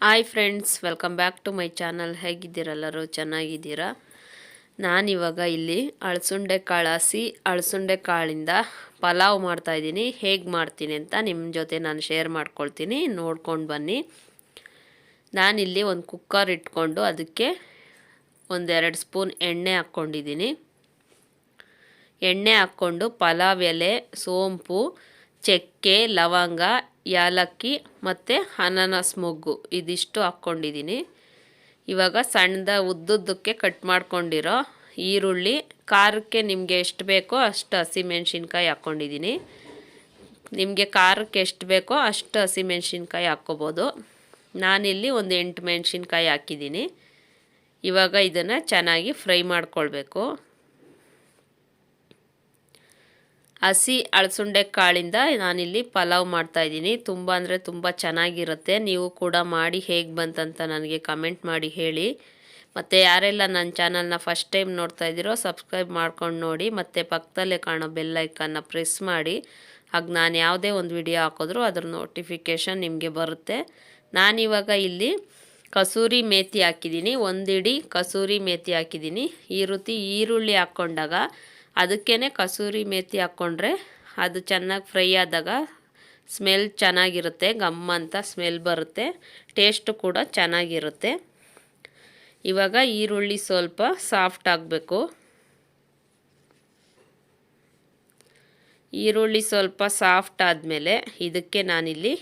Hi friends, welcome back to my channel. ಹೇಗಿದ್ದೀರಲ್ಲರೂ? ಚೆನ್ನಾಗಿದ್ದೀರಾ? ನಾನಿವಾಗ ಇಲ್ಲಿ ಅಳಸುಂಡೆ ಕಾಳು ಹಸಿ ಅಳಸುಂಡೆ ಕಾಳಿಂದ ಪಲಾವ್ ಮಾಡ್ತಾಯಿದ್ದೀನಿ ಹೇಗೆ ಮಾಡ್ತೀನಿ ಅಂತ ನಿಮ್ಮ ಜೊತೆ ನಾನು ಶೇರ್ ಮಾಡ್ಕೊಳ್ತೀನಿ. ನೋಡ್ಕೊಂಡು ಬನ್ನಿ. ನಾನಿಲ್ಲಿ ಒಂದು ಕುಕ್ಕರ್ ಇಟ್ಕೊಂಡು ಅದಕ್ಕೆ ಒಂದೆರಡು ಸ್ಪೂನ್ ಎಣ್ಣೆ ಹಾಕ್ಕೊಂಡಿದ್ದೀನಿ. ಎಣ್ಣೆ ಹಾಕ್ಕೊಂಡು ಪಲಾವ್ ಎಲೆ, ಸೋಂಪು, ಚಕ್ಕೆ, ಲವಂಗ ಯಾಲಕ್ಕಿ ಮತ್ತು ಅನಾನಸ್ ಮೊಗ್ಗು. ಇದಿಷ್ಟು ಹಾಕ್ಕೊಂಡಿದ್ದೀನಿ ಇವಾಗ ಸಣ್ಣದ ಉದ್ದುದ್ದಕ್ಕೆ ಕಟ್ ಮಾಡ್ಕೊಂಡಿರೋ ಈರುಳ್ಳಿ. ಖಾರಕ್ಕೆ ನಿಮಗೆ ಎಷ್ಟು ಬೇಕೋ ಅಷ್ಟು ಹಸಿಮೆಣ್ಸಿನ್ಕಾಯಿ ಹಾಕ್ಕೊಂಡಿದ್ದೀನಿ ನಿಮಗೆ ಖಾರಕ್ಕೆ ಎಷ್ಟು ಬೇಕೋ ಅಷ್ಟು ಹಸಿಮೆಣ್ಸಿನ್ಕಾಯಿ ಹಾಕ್ಕೋಬೋದು. ನಾನಿಲ್ಲಿ ಒಂದು ಎಂಟು ಮೆಣಸಿನ್ಕಾಯಿ ಹಾಕಿದ್ದೀನಿ ಇವಾಗ ಇದನ್ನು ಚೆನ್ನಾಗಿ ಫ್ರೈ ಮಾಡ್ಕೊಳ್ಬೇಕು. ಹಸಿ ಅಳಸುಂಡೆ ಕಾಳಿಂದ ನಾನಿಲ್ಲಿ ಪಲಾವ್ ಮಾಡ್ತಾಯಿದ್ದೀನಿ ತುಂಬ ಅಂದರೆ ತುಂಬ ಚೆನ್ನಾಗಿರುತ್ತೆ. ನೀವು ಕೂಡ ಮಾಡಿ ಹೇಗೆ ಬಂತಂತ ನನಗೆ ಕಮೆಂಟ್ ಮಾಡಿ ಹೇಳಿ. ಮತ್ತು ಯಾರೆಲ್ಲ ನನ್ನ ಚಾನಲ್ನ ಫಸ್ಟ್ ಟೈಮ್ ನೋಡ್ತಾ ಇದ್ದೀರೋ ಸಬ್ಸ್ಕ್ರೈಬ್ ಮಾಡ್ಕೊಂಡು ನೋಡಿ. ಮತ್ತು ಪಕ್ಕದಲ್ಲೇ ಕಾಣೋ ಬೆಲ್ಲೈಕನ್ನ ಪ್ರೆಸ್ ಮಾಡಿ. ಆಗ ನಾನು ಯಾವುದೇ ಒಂದು ವಿಡಿಯೋ ಹಾಕಿದ್ರೂ ಅದ್ರ ನೋಟಿಫಿಕೇಷನ್ ನಿಮಗೆ ಬರುತ್ತೆ. ನಾನಿವಾಗ ಇಲ್ಲಿ ಕಸೂರಿ ಮೇತಿ ಹಾಕಿದ್ದೀನಿ. ಒಂದಿಡಿ ಕಸೂರಿ ಮೇತಿ ಹಾಕಿದ್ದೀನಿ. ಈ ರೀತಿ ಈರುಳ್ಳಿ ಹಾಕ್ಕೊಂಡಾಗ ಅದಕ್ಕೇ ಕಸೂರಿ ಮೇತಿ ಹಾಕ್ಕೊಂಡ್ರೆ ಅದು ಚೆನ್ನಾಗಿ ಫ್ರೈ ಆದಾಗ ಸ್ಮೆಲ್ ಚೆನ್ನಾಗಿರುತ್ತೆ, ಗಮ್ ಅಂತ ಸ್ಮೆಲ್ ಬರುತ್ತೆ, ಟೇಸ್ಟು ಕೂಡ ಚೆನ್ನಾಗಿರುತ್ತೆ. ಇವಾಗ ಈರುಳ್ಳಿ ಸ್ವಲ್ಪ ಸಾಫ್ಟ್ ಆಗಬೇಕು. ಈರುಳ್ಳಿ ಸ್ವಲ್ಪ ಸಾಫ್ಟ್ ಆದಮೇಲೆ ಇದಕ್ಕೆ ನಾನಿಲ್ಲಿ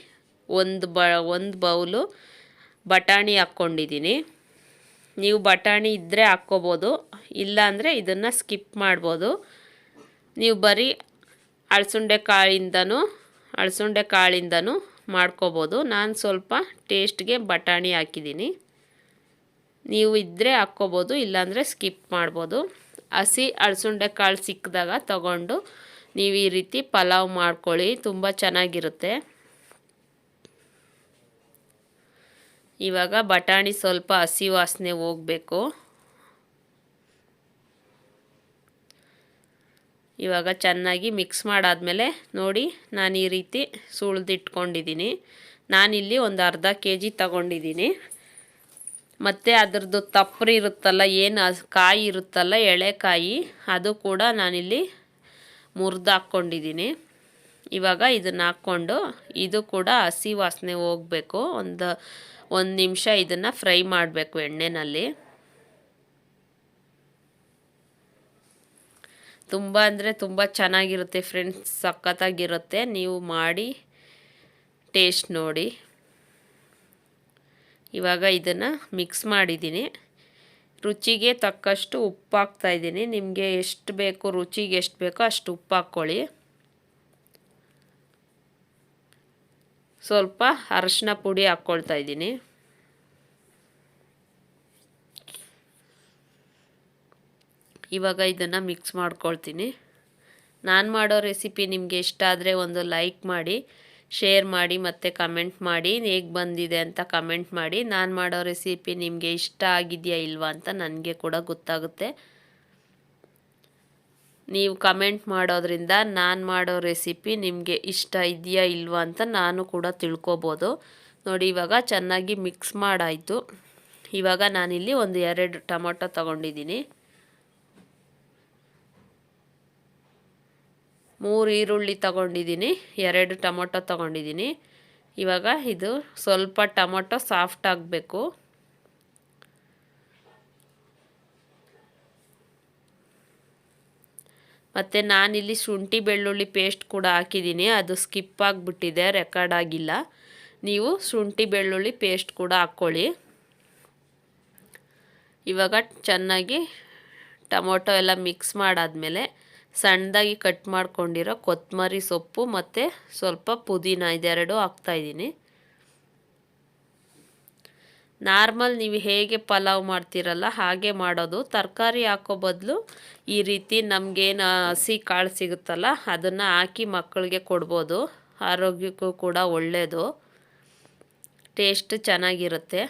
ಒಂದು ಬ, ಒಂದು ಬೌಲು ಬಟಾಣಿ ಹಾಕ್ಕೊಂಡಿದ್ದೀನಿ. ನೀವು ಬಟಾಣಿ ಇದ್ದರೆ ಹಾಕ್ಕೋಬೋದು, ಇಲ್ಲಾಂದರೆ ಇದನ್ನು ಸ್ಕಿಪ್ ಮಾಡ್ಬೋದು. ನೀವು ಬರೀ ಅಳಸುಂಡೆ ಕಾಳಿಂದನೂ ಅಳಸುಂಡೆ ಕಾಳಿಂದನೂ ಮಾಡ್ಕೋಬೋದು. ನಾನು ಸ್ವಲ್ಪ ಟೇಸ್ಟ್ಗೆ ಬಟಾಣಿ ಹಾಕಿದ್ದೀನಿ. ನೀವು ಇದ್ದರೆ ಹಾಕ್ಕೋಬೋದು, ಇಲ್ಲಾಂದರೆ ಸ್ಕಿಪ್ ಮಾಡ್ಬೋದು. ಹಸಿ ಅಳಸುಂಡೆ ಕಾಳು ಸಿಕ್ಕಿದಾಗ ತಗೊಂಡು ನೀವು ಈ ರೀತಿ ಪಲಾವ್ ಮಾಡ್ಕೊಳ್ಳಿ, ತುಂಬ ಚೆನ್ನಾಗಿರುತ್ತೆ. ಇವಾಗ ಬಟಾಣಿ ಸ್ವಲ್ಪ ಹಸಿ ವಾಸನೆ ಹೋಗಬೇಕು. ಇವಾಗ ಚೆನ್ನಾಗಿ ಮಿಕ್ಸ್ ಮಾಡಾದಮೇಲೆ ನೋಡಿ, ನಾನು ಈ ರೀತಿ ಸುಳಿದಿಟ್ಕೊಂಡಿದ್ದೀನಿ ನಾನಿಲ್ಲಿ ಒಂದು ಅರ್ಧ ಕೆ ಜಿ ತಗೊಂಡಿದ್ದೀನಿ ಮತ್ತು ಅದರದ್ದು ತಪ್ಪರಿ ಇರುತ್ತಲ್ಲ, ಏನು ಕಾಯಿ ಇರುತ್ತಲ್ಲ, ಎಳೆಕಾಯಿ, ಅದು ಕೂಡ ನಾನಿಲ್ಲಿ ಮುರಿದು ಹಾಕ್ಕೊಂಡಿದ್ದೀನಿ ಇವಾಗ ಇದನ್ನು ಹಾಕ್ಕೊಂಡು ಇದು ಕೂಡ ಹಸಿ ವಾಸನೆ ಹೋಗಬೇಕು. ಒಂದು ಒಂದು ನಿಮಿಷ ಇದನ್ನು ಫ್ರೈ ಮಾಡಬೇಕು ಎಣ್ಣೆಯಲ್ಲಿ ತುಂಬ ಅಂದರೆ ತುಂಬ ಚೆನ್ನಾಗಿರುತ್ತೆ ಫ್ರೆಂಡ್ಸ್, ಸಖತ್ತಾಗಿರುತ್ತೆ. ನೀವು ಮಾಡಿ ಟೇಸ್ಟ್ ನೋಡಿ. ಇವಾಗ ಇದನ್ನು ಮಿಕ್ಸ್ ಮಾಡಿದ್ದೀನಿ. ರುಚಿಗೆ ತಕ್ಕಷ್ಟು ಉಪ್ಪು ಹಾಕ್ತಾಯಿದ್ದೀನಿ ನಿಮಗೆ ಎಷ್ಟು ಬೇಕು, ರುಚಿಗೆ ಎಷ್ಟು ಬೇಕೋ ಅಷ್ಟು ಉಪ್ಪು ಹಾಕ್ಕೊಳ್ಳಿ ಸ್ವಲ್ಪ ಅರಶಿನ ಪುಡಿ ಹಾಕ್ಕೊಳ್ತಾ ಇದ್ದೀನಿ. ಇವಾಗ ಇದನ್ನು ಮಿಕ್ಸ್ ಮಾಡ್ಕೊಳ್ತೀನಿ. ನಾನು ಮಾಡೋ ರೆಸಿಪಿ ನಿಮಗೆ ಇಷ್ಟ ಆದರೆ ಒಂದು ಲೈಕ್ ಮಾಡಿ ಶೇರ್ ಮಾಡಿ ಮತ್ತು ಕಮೆಂಟ್ ಮಾಡಿ, ಹೇಗೆ ಬಂದಿದೆ ಅಂತ ಕಮೆಂಟ್ ಮಾಡಿ. ನಾನು ಮಾಡೋ ರೆಸಿಪಿ ನಿಮಗೆ ಇಷ್ಟ ಆಗಿದೆಯಾ ಇಲ್ವಾ ಅಂತ ನನಗೆ ಕೂಡ ಗೊತ್ತಾಗುತ್ತೆ. ನೀವು ಕಮೆಂಟ್ ಮಾಡೋದ್ರಿಂದ ನಾನು ಮಾಡೋ ರೆಸಿಪಿ ನಿಮಗೆ ಇಷ್ಟ ಇದೆಯಾ ಇಲ್ವಾ ಅಂತ ನಾನು ಕೂಡ ತಿಳ್ಕೊಬೋದು. ನೋಡಿ, ಇವಾಗ ಚೆನ್ನಾಗಿ ಮಿಕ್ಸ್ ಮಾಡಾಯಿತು. ಇವಾಗ ನಾನಿಲ್ಲಿ ಒಂದು ಎರಡು ಟೊಮೊಟೊ ತೊಗೊಂಡಿದ್ದೀನಿ. ಮೂರು ಈರುಳ್ಳಿ ತಗೊಂಡಿದ್ದೀನಿ, ಎರಡು ಟೊಮೊಟೊ ತೊಗೊಂಡಿದ್ದೀನಿ. ಇವಾಗ ಇದು ಸ್ವಲ್ಪ ಟೊಮೊಟೊ ಸಾಫ್ಟ್ ಆಗಬೇಕು. ಮತ್ತು ನಾನಿಲ್ಲಿ ಶುಂಠಿ ಬೆಳ್ಳುಳ್ಳಿ ಪೇಸ್ಟ್ ಕೂಡ ಹಾಕಿದ್ದೀನಿ. ಅದು ಸ್ಕಿಪ್ ಆಗಿಬಿಟ್ಟಿದೆ ರೆಕಾರ್ಡ್ ಆಗಿಲ್ಲ. ನೀವು ಶುಂಠಿ ಬೆಳ್ಳುಳ್ಳಿ ಪೇಸ್ಟ್ ಕೂಡ ಹಾಕ್ಕೊಳ್ಳಿ. ಇವಾಗ ಚೆನ್ನಾಗಿ ಟೊಮೊಟೊ ಎಲ್ಲ ಮಿಕ್ಸ್ ಮಾಡಾದಮೇಲೆ ಸಣ್ಣದಾಗಿ ಕಟ್ ಮಾಡ್ಕೊಂಡಿರೋ ಕೊತ್ತಂಬರಿ ಸೊಪ್ಪು ಮತ್ತು ಸ್ವಲ್ಪ ಪುದೀನ ಇದೆರಡು ಹಾಕ್ತಾಯಿದ್ದೀನಿ ನಾರ್ಮಲ್ ನೀವು ಹೇಗೆ ಪಲಾವ್ ಮಾಡ್ತೀರಲ್ಲ ಹಾಗೆ ಮಾಡೋದು. ತರಕಾರಿ ಹಾಕೋ ಬದಲು ಈ ರೀತಿ ನಮಗೇನು ಹಸಿ ಕಾಳು ಸಿಗುತ್ತಲ್ಲ ಅದನ್ನು ಹಾಕಿ ಮಕ್ಕಳಿಗೆ ಕೊಡ್ಬೋದು. ಆರೋಗ್ಯಕ್ಕೂ ಕೂಡ ಒಳ್ಳೆಯದು ಟೇಸ್ಟ್ ಚೆನ್ನಾಗಿರುತ್ತೆ.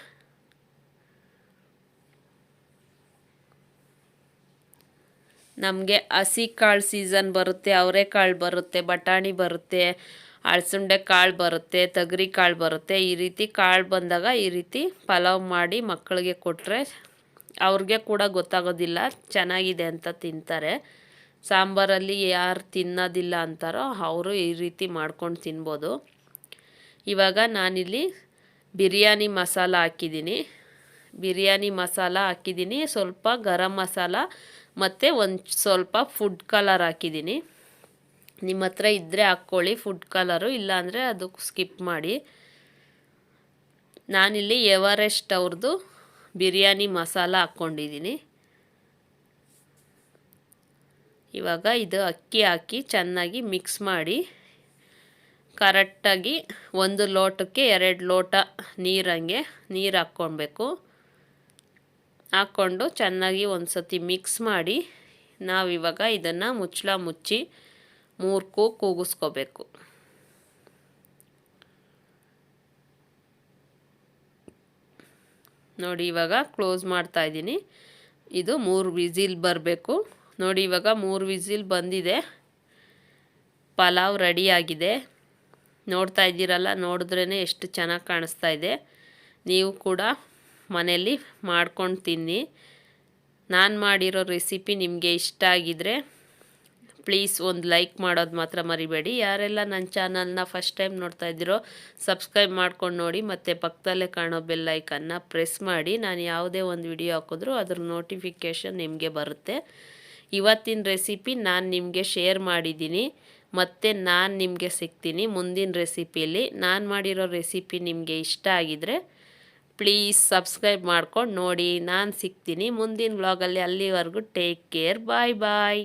ನಮಗೆ ಹಸಿ ಕಾಳು ಸೀಸನ್ ಬರುತ್ತೆ, ಅವರೆಕಾಳು ಬರುತ್ತೆ, ಬಟಾಣಿ ಬರುತ್ತೆ ಅಳಸಂಡೆ ಕಾಳು ಬರುತ್ತೆ, ತೊಗರಿ ಕಾಳು ಬರುತ್ತೆ. ಈ ರೀತಿ ಕಾಳು ಬಂದಾಗ ಈ ರೀತಿ ಪಲಾವ್ ಮಾಡಿ ಮಕ್ಕಳಿಗೆ ಕೊಟ್ಟರೆ ಅವ್ರಿಗೆ ಕೂಡ ಗೊತ್ತಾಗೋದಿಲ್ಲ, ಚೆನ್ನಾಗಿದೆ ಅಂತ ತಿಂತಾರೆ. ಸಾಂಬಾರಲ್ಲಿ ಯಾರು ತಿನ್ನೋದಿಲ್ಲ ಅಂತಾರೋ ಅವರು ಈ ರೀತಿ ಮಾಡ್ಕೊಂಡು ತಿನ್ಬೋದು. ಇವಾಗ ನಾನಿಲ್ಲಿ ಬಿರಿಯಾನಿ ಮಸಾಲ ಹಾಕಿದ್ದೀನಿ. ಬಿರಿಯಾನಿ ಮಸಾಲ ಹಾಕಿದ್ದೀನಿ. ಸ್ವಲ್ಪ ಗರಂ ಮಸಾಲ ಮತ್ತು ಒಂದು ಸ್ವಲ್ಪ ಫುಡ್ ಕಲರ್ ಹಾಕಿದ್ದೀನಿ. ನಿಮ್ಮ ಹತ್ರ ಇದ್ದರೆ ಹಾಕ್ಕೊಳ್ಳಿ ಫುಡ್ ಕಲರು ಇಲ್ಲಾಂದರೆ ಅದು ಸ್ಕಿಪ್ ಮಾಡಿ. ನಾನಿಲ್ಲಿ ಎವರೆಸ್ಟ್ ಅವ್ರದ್ದು ಬಿರಿಯಾನಿ ಮಸಾಲ ಹಾಕ್ಕೊಂಡಿದ್ದೀನಿ. ಇವಾಗ ಇದು ಅಕ್ಕಿ ಹಾಕಿ ಚೆನ್ನಾಗಿ ಮಿಕ್ಸ್ ಮಾಡಿ ಕರೆಕ್ಟಾಗಿ ಒಂದು ಲೋಟಕ್ಕೆ ಎರಡು ಲೋಟ ನೀರಂಗೆ ನೀರು ಹಾಕ್ಕೊಬೇಕು ಹಾಕ್ಕೊಂಡು ಚೆನ್ನಾಗಿ ಒಂದು ಸತಿ ಮಿಕ್ಸ್ ಮಾಡಿ, ನಾವಿವಾಗ ಇದನ್ನು ಮುಚ್ಚಳ ಮುಚ್ಚಿ ಮೂರು ಕೂ ಕೂಗಿಸ್ಕೋಬೇಕು. ನೋಡಿ, ಇವಾಗ ಕ್ಲೋಸ್ ಮಾಡ್ತಾ ಇದ್ದೀನಿ. ಇದು ಮೂರು ವಿಸಿಲ್ ಬರಬೇಕು. ನೋಡಿ, ಇವಾಗ ಮೂರು ವಿಸಿಲ್ ಬಂದಿದೆ. ಪಲಾವ್ ರೆಡಿಯಾಗಿದೆ. ನೋಡ್ತಾ ಇದ್ದೀರಲ್ಲ ನೋಡಿದ್ರೇ ಎಷ್ಟು ಚೆನ್ನಾಗಿ ಕಾಣಿಸ್ತಾ ಇದೆ. ನೀವು ಕೂಡ ಮನೆಯಲ್ಲಿ ಮಾಡ್ಕೊಂಡು ತಿನ್ನಿ. ನಾನು ಮಾಡಿರೋ ರೆಸಿಪಿ ನಿಮಗೆ ಇಷ್ಟ ಆಗಿದರೆ ಪ್ಲೀಸ್ ಒಂದು ಲೈಕ್ ಮಾಡೋದು ಮಾತ್ರ ಮರಿಬೇಡಿ. ಯಾರೆಲ್ಲ ನನ್ನ ಚಾನಲ್ನ ಫಸ್ಟ್ ಟೈಮ್ ನೋಡ್ತಾ ಇದ್ದೀರೋ ಸಬ್ಸ್ಕ್ರೈಬ್ ಮಾಡ್ಕೊಂಡು ನೋಡಿ, ಮತ್ತು ಪಕ್ಕದಲ್ಲೇ ಕಾಣೋ ಬೆಲ್ ಐಕನ್ನ ಪ್ರೆಸ್ ಮಾಡಿ. ನಾನು ಯಾವುದೇ ಒಂದು ವಿಡಿಯೋ ಹಾಕಿದ್ರೂ ಅದ್ರ ನೋಟಿಫಿಕೇಷನ್ ನಿಮಗೆ ಬರುತ್ತೆ. ಇವತ್ತಿನ ರೆಸಿಪಿ ನಾನು ನಿಮಗೆ ಶೇರ್ ಮಾಡಿದ್ದೀನಿ. ಮತ್ತು ನಾನು ನಿಮಗೆ ಸಿಗ್ತೀನಿ ಮುಂದಿನ ರೆಸಿಪಿಯಲ್ಲಿ ನಾನು ಮಾಡಿರೋ ರೆಸಿಪಿ ನಿಮಗೆ ಇಷ್ಟ ಆಗಿದರೆ ಪ್ಲೀಸ್ ಸಬ್ಸ್ಕ್ರೈಬ್ ಮಾಡ್ಕೊಂಡು ನೋಡಿ. ನಾನು ಸಿಗ್ತೀನಿ ಮುಂದಿನ ವ್ಲಾಗಲ್ಲಿ ಅಲ್ಲಿವರೆಗೂ ಟೇಕ್ ಕೇರ್ ಬಾಯ್ ಬಾಯ್